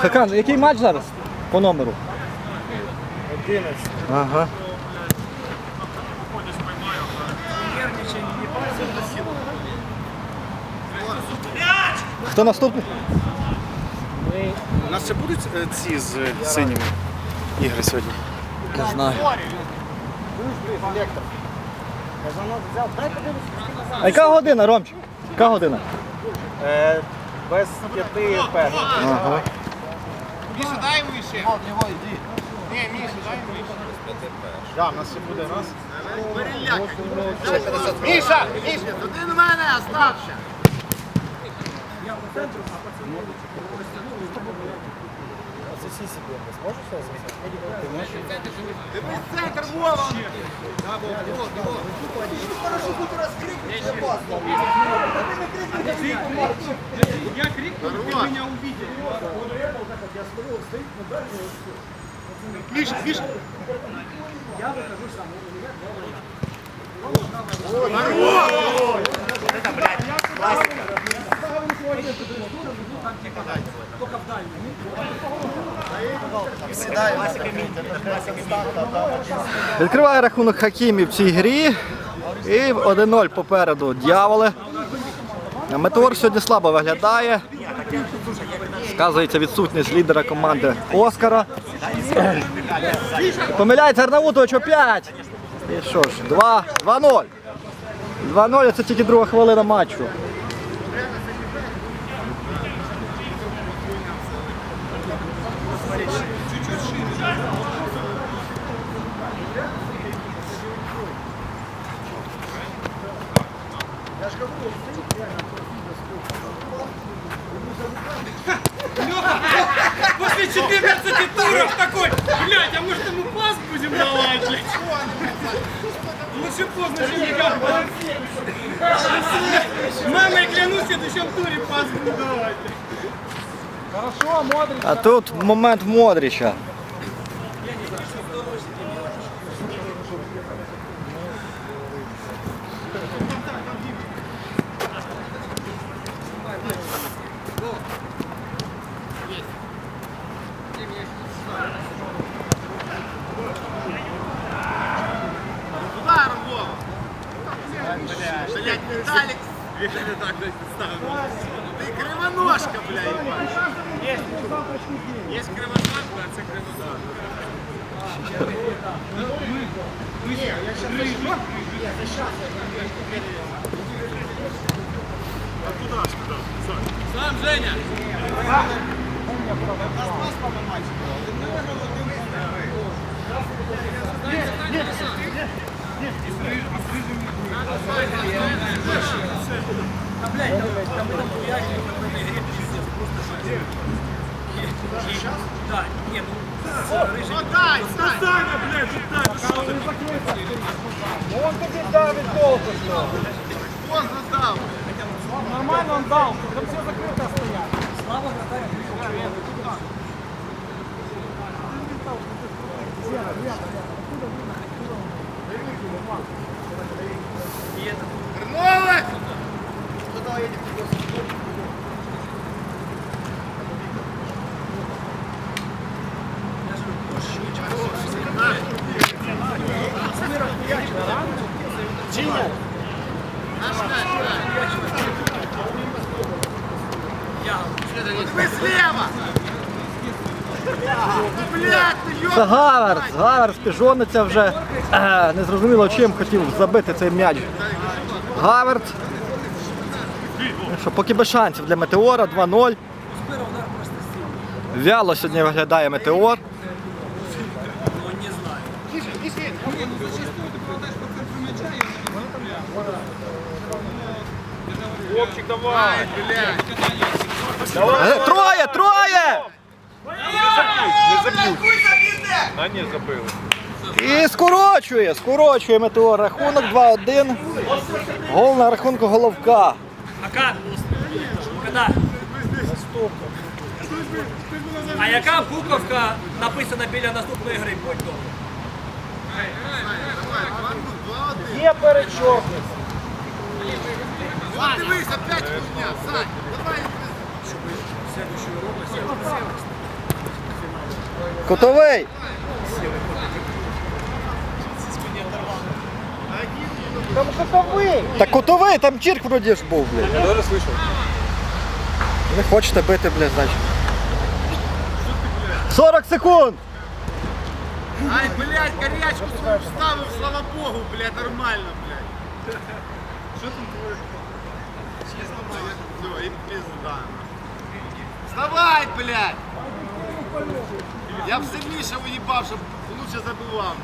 Хакан, який матч зараз по номеру? 11. Ага. Хто наступний? У нас ще будуть е, ці з е, синіми ігри сьогодні? Не знаю. А яка година, Ромчик? Яка година? Е, без п'яти перших. Ага. Міша, дай йому ще. Ні, Міша, дай йому ще. Да, у нас ще буде раз. Міша, Міша, туди на мене остався. Це всі секунди. Зможеш зараз записати? Дивись центр, Вова. Я крикнул, ты Здорово. меня увидел. Міша, Міша. Відкриває рахунок Хакімі в цій грі. І 1-0 попереду дьяволи. Метеор сьогодні слабо виглядає. Сказується відсутність лідера команди Оскара. Помиляється Арнаутович опять. І що ж, 2 2-0. 2-0 це тільки друга хвилина матчу. После 14 туров такой, блядь, а может ему пас будем давать? Лучше поздно, чем никак. Мамой клянусь, в следующем туре пас буду давать. А тут момент Модріча. Виталик. Виталик так же представил. Ты кривоножка, бля, ебать. Есть, есть кривозадка, а это кривозадка. Не, я сейчас... Нет, я сейчас... А туда, туда, Сам, Женя! Нет, нет, нет, нет. Да, блядь, там, там, там реально на игре пиздец, просто жесть. Сейчас? Да, нет, ну, рыжий. Дай, дай! Саня, блядь, дай! Что ты Он таки давит толку, что? Поздно дал. Нормально он дал, там все закрыто стоят. Слава Наталья, Откуда вы? Откуда вы? Вы слева! Ну, блядь, ты Це ёбаный! Гаверс. Гаверс піжониться вже. Е, Незрозуміло, чим хотів забити цей м'яч. Гаверт. Що поки без шансів для Метеора 2-0. Вяло сьогодні виглядає Метеор. Хлопчик, давай. Блядь! Е, Троє! Троє! Не. А ні, забили. І скорочує, скорочує Метеор. Рахунок 2-1. Гол на рахунку головка. Ака, когда? А яка буковка написана біля наступної гри? Будь добре. Є перечорник. Сань, давай. Кутовий! Там кутовий. Та кутовий, там чірк вроді ж був, блядь. Я даже слышал. Не хочете бити, блядь, значить. 40 секунд! Ай, блядь, горячку свою вставив, слава богу, блядь, нормально, блядь. Що там твоє? Чесно, все, і пизда. Вставай, блядь! Я б сильніше уїбав, щоб лучше забивав.